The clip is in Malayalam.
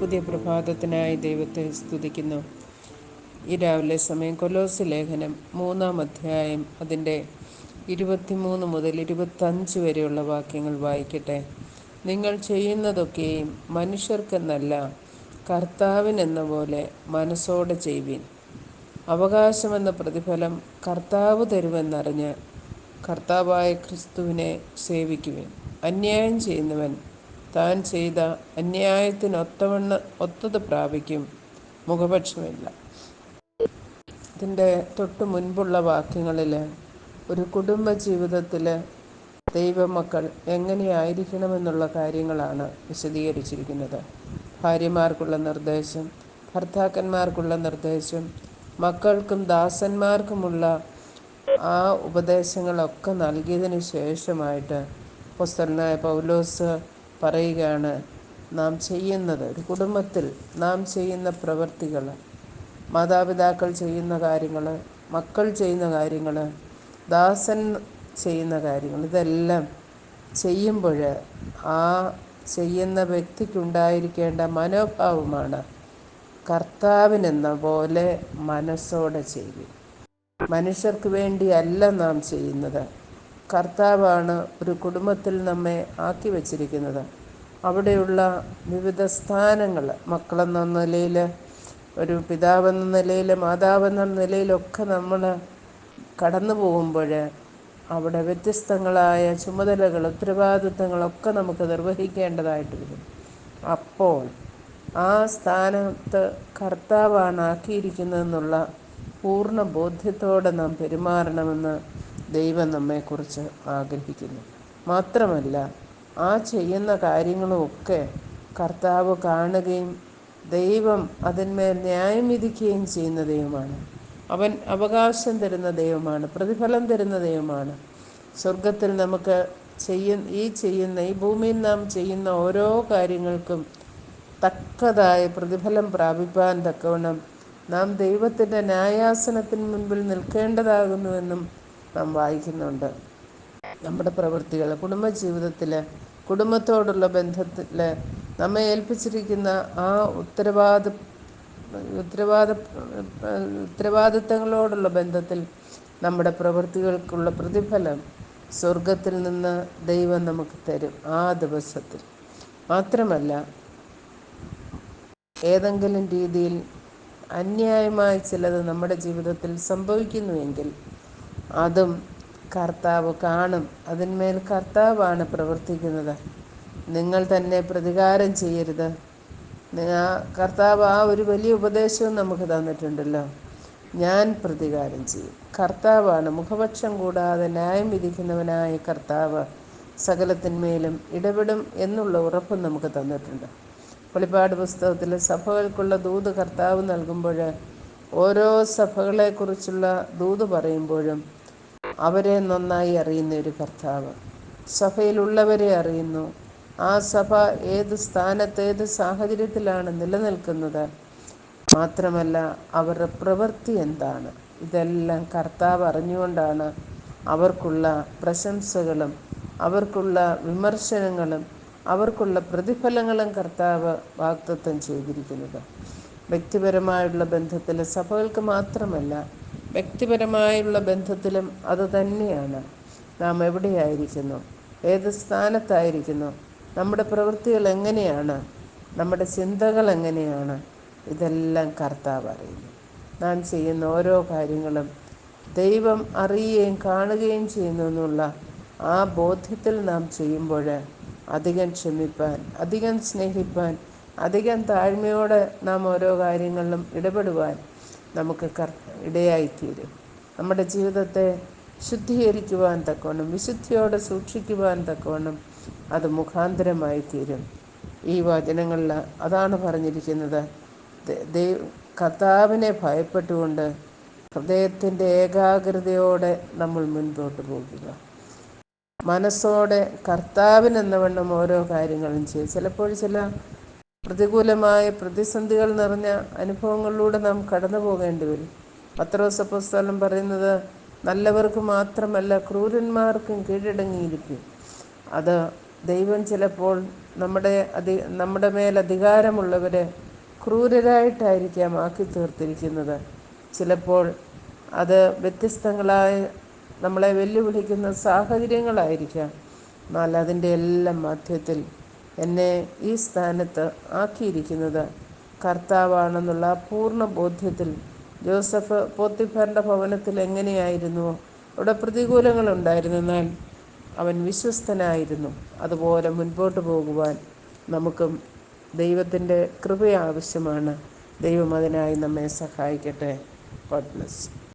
പുതിയ പ്രഭാതത്തിനായി ദൈവത്തെ സ്തുതിക്കുന്നു. ഈ രാവിലെ സമയം കൊലോസ് ലേഖനം മൂന്നാം അധ്യായം അതിന്റെ ഇരുപത്തിമൂന്ന് മുതൽ ഇരുപത്തഞ്ച് വരെയുള്ള വാക്യങ്ങൾ വായിക്കട്ടെ. നിങ്ങൾ ചെയ്യുന്നതൊക്കെയും മനുഷ്യർക്കെന്നല്ല കർത്താവിനെന്ന പോലെ മനസ്സോടെ ചെയ്യുവിൻ. അവകാശമെന്ന പ്രതിഫലം കർത്താവ് തരുമെന്നറിഞ്ഞ് കർത്താവായ ക്രിസ്തുവിനെ സേവിക്കുവിൻ. അന്യായം ചെയ്യുന്നവൻ താൻ ചെയ്ത അന്യായത്തിനൊത്തവണ്ണ ഒത്തത് പ്രാപിക്കും. മുഖപക്ഷമില്ല. ഇതിന്റെ തൊട്ട് മുൻപുള്ള വാക്യങ്ങളിൽ ഒരു കുടുംബ ജീവിതത്തിൽ ദൈവമക്കൾ എങ്ങനെയായിരിക്കണമെന്നുള്ള കാര്യങ്ങളാണ് വിശദീകരിച്ചിരിക്കുന്നത്. ഭാര്യമാർക്കുള്ള നിർദ്ദേശം ഭർത്താക്കന്മാർക്കുള്ള നിർദ്ദേശം മക്കൾക്കും ദാസന്മാർക്കുമുള്ള ആ ഉപദേശങ്ങളൊക്കെ നൽകിയതിന് ശേഷമായിട്ട് പുസ്തകനായ പൗലോസ് പറയുകയാണ്. നാം ചെയ്യുന്നത് ഒരു കുടുംബത്തിൽ നാം ചെയ്യുന്ന പ്രവൃത്തികൾ മാതാപിതാക്കൾ ചെയ്യുന്ന കാര്യങ്ങൾ മക്കൾ ചെയ്യുന്ന കാര്യങ്ങൾ ദാസൻ ചെയ്യുന്ന കാര്യങ്ങൾ ഇതെല്ലാം ചെയ്യുമ്പോൾ ആ ചെയ്യുന്ന വ്യക്തിക്കുണ്ടായിരിക്കേണ്ട മനോഭാവമാണ് കർത്താവിനെന്ന പോലെ മനസ്സോടെ ചെയ്യും മനുഷ്യർക്ക് വേണ്ടിയല്ല നാം ചെയ്യുന്നത്. കർത്താവാണ് ഒരു കുടുംബത്തിൽ നമ്മെ ആക്കി വച്ചിരിക്കുന്നത്. അവിടെയുള്ള വിവിധ സ്ഥാനങ്ങൾ മക്കളെന്ന നിലയിൽ ഒരു പിതാവെന്ന നിലയിൽ മാതാവെന്ന നിലയിലൊക്കെ നമ്മൾ കടന്നു പോകുമ്പോൾ അവിടെ വ്യത്യസ്തങ്ങളായ ചുമതലകൾ ഉത്തരവാദിത്തങ്ങളൊക്കെ നമുക്ക് നിർവഹിക്കേണ്ടതായിട്ട് വരും. അപ്പോൾ ആ സ്ഥാനത്ത് കർത്താവാണ് ആക്കിയിരിക്കുന്നതെന്നുള്ള പൂർണ ബോധ്യത്തോടെ നാം പെരുമാറണമെന്ന് ദൈവം നമ്മെക്കുറിച്ച് ആഗ്രഹിക്കുന്നു. മാത്രമല്ല ആ ചെയ്യുന്ന കാര്യങ്ങളുമൊക്കെ കർത്താവ് കാണുകയും ദൈവം അതിന്മേൽ ന്യായം വിധിക്കുകയും ചെയ്യുന്ന ദൈവമാണ്. അവൻ അവകാശം തരുന്ന ദൈവമാണ് പ്രതിഫലം തരുന്ന ദൈവമാണ്. സ്വർഗത്തിൽ നമുക്ക് ചെയ്യ ഈ ചെയ്യുന്ന ഈ ഭൂമിയിൽ നാം ചെയ്യുന്ന ഓരോ കാര്യങ്ങൾക്കും തക്കതായ പ്രതിഫലം പ്രാപിപ്പാൻ തക്കവണ്ണം നാം ദൈവത്തിന്റെ ന്യായാസനത്തിന് മുൻപിൽ നിൽക്കേണ്ടതാകുന്നുവെന്നും നാം വായിക്കുന്നുണ്ട്. നമ്മുടെ പ്രവൃത്തികൾ കുടുംബജീവിതത്തിൽ കുടുംബത്തോടുള്ള ബന്ധത്തിൽ നമ്മെ ഏൽപ്പിച്ചിരിക്കുന്ന ആ ഉത്തരവാദ ഉത്തരവാദ ഉത്തരവാദിത്തങ്ങളോടുള്ള ബന്ധത്തിൽ നമ്മുടെ പ്രവൃത്തികൾക്കുള്ള പ്രതിഫലം സ്വർഗത്തിൽ നിന്ന് ദൈവം നമുക്ക് തരും ആ ദിവസത്തിൽ. മാത്രമല്ല ഏതെങ്കിലും രീതിയിൽ അന്യായമായി ചിലത് നമ്മുടെ ജീവിതത്തിൽ സംഭവിക്കുന്നുവെങ്കിൽ അതും കർത്താവ് കാണും. അതിന്മേൽ കർത്താവാണ് പ്രവർത്തിക്കുന്നത്. നിങ്ങൾ തന്നെ പ്രതികാരം ചെയ്യരുത്. കർത്താവ് ആ ഒരു വലിയ ഉപദേശവും നമുക്ക് തന്നിട്ടുണ്ടല്ലോ. ഞാൻ പ്രതികാരം ചെയ്യും. കർത്താവാണ് മുഖപക്ഷം കൂടാതെ ന്യായം വിധിക്കുന്നവനായ കർത്താവ് സകലത്തിന്മേലും ഇടപെടും എന്നുള്ള ഉറപ്പും നമുക്ക് തന്നിട്ടുണ്ട്. വെളിപ്പാട് പുസ്തകത്തിൽ സഭകൾക്കുള്ള ദൂത് കർത്താവ് നൽകുമ്പോൾ ഓരോ സഭകളെക്കുറിച്ചുള്ള ദൂത് പറയുമ്പോഴും അവരെ നന്നായി അറിയുന്ന ഒരു കർത്താവ്. സഭയിലുള്ളവരെ അറിയുന്നു. ആ സഭ ഏത് സ്ഥാനത്ത് ഏത് സാഹചര്യത്തിലാണ് നിലനിൽക്കുന്നത്? മാത്രമല്ല അവരുടെ പ്രവൃത്തി എന്താണ്? ഇതെല്ലാം കർത്താവ് അറിഞ്ഞുകൊണ്ടാണ് അവർക്കുള്ള പ്രശംസകളും അവർക്കുള്ള വിമർശനങ്ങളും അവർക്കുള്ള പ്രതിഫലങ്ങളും കർത്താവ് വാക്തത്വം ചെയ്തിരിക്കുന്നത്. വ്യക്തിപരമായുള്ള ബന്ധത്തിൽ സഭകൾക്ക് മാത്രമല്ല വ്യക്തിപരമായുള്ള ബന്ധത്തിലും അത് തന്നെയാണ്. നാം എവിടെയായിരിക്കുന്നു? ഏത് സ്ഥാനത്തായിരിക്കുന്നു? നമ്മുടെ പ്രവൃത്തികൾ എങ്ങനെയാണ്? നമ്മുടെ ചിന്തകൾ എങ്ങനെയാണ്? ഇതെല്ലാം കർത്താവ് അറിയുന്നു. നാം ചെയ്യുന്ന ഓരോ കാര്യങ്ങളും ദൈവം അറിയുകയും കാണുകയും ചെയ്യുന്നു എന്നുള്ള ആ ബോധ്യത്തിൽ നാം ചെയ്യുമ്പോൾ അധികം ക്ഷമിപ്പാൻ അധികം സ്നേഹിപ്പാൻ അധികം താഴ്മയോടെ നാം ഓരോ കാര്യങ്ങളിലും ഇടപെടുവാൻ നമുക്ക് കർ ഇടയായിത്തീരും. നമ്മുടെ ജീവിതത്തെ ശുദ്ധീകരിക്കുവാൻ തക്കവണ്ണം വിശുദ്ധിയോടെ സൂക്ഷിക്കുവാൻ തക്കവണ്ണം അത് മുഖാന്തരമായി തീരും ഈ വചനങ്ങളിൽ അതാണ് പറഞ്ഞിരിക്കുന്നത്. കർത്താവിനെ ഭയപ്പെട്ടുകൊണ്ട് ഹൃദയത്തിന്റെ ഏകാഗ്രതയോടെ നമ്മൾ മുൻപോട്ട് പോകുക. മനസ്സോടെ കർത്താവിനെന്നവണ്ണം ഓരോ കാര്യങ്ങളും ചെയ്യും. ചിലപ്പോൾ ചില പ്രതികൂലമായ പ്രതിസന്ധികൾ നിറഞ്ഞ അനുഭവങ്ങളിലൂടെ നാം കടന്നു പോകേണ്ടി വരും. പത്രോസ പുസ്തകം പറയുന്നത് നല്ലവർക്ക് മാത്രമല്ല ക്രൂരന്മാർക്കും കീഴടങ്ങിയിരിക്കും. അത് ദൈവം ചിലപ്പോൾ നമ്മുടെ അധി നമ്മുടെ മേൽ അധികാരമുള്ളവരെ ക്രൂരരായിട്ടായിരിക്കാം ആക്കി തീർത്തിരിക്കുന്നത്. ചിലപ്പോൾ അത് വ്യത്യസ്തങ്ങളായ നമ്മളെ വെല്ലുവിളിക്കുന്ന സാഹചര്യങ്ങളായിരിക്കാം. എന്നാൽ അതിന്റെ എല്ലാം മധ്യത്തിൽ എന്നെ ഈ സ്ഥാനത്ത് ആക്കിയിരിക്കുന്നത് കർത്താവാണെന്നുള്ള പൂർണ ബോധ്യത്തിൽ ജോസഫ് പോത്തിഫറിന്റെ ഭവനത്തിൽ എങ്ങനെയായിരുന്നുവോ അവിടെ പ്രതികൂലങ്ങളുണ്ടായിരുന്നെന്നാൽ അവൻ വിശ്വസ്തനായിരുന്നു. അതുപോലെ മുൻപോട്ട് പോകുവാൻ നമുക്കും ദൈവത്തിന്റെ കൃപ ആവശ്യമാണ്. ദൈവം അതിനായി നമ്മെ സഹായിക്കട്ടെ. God bless.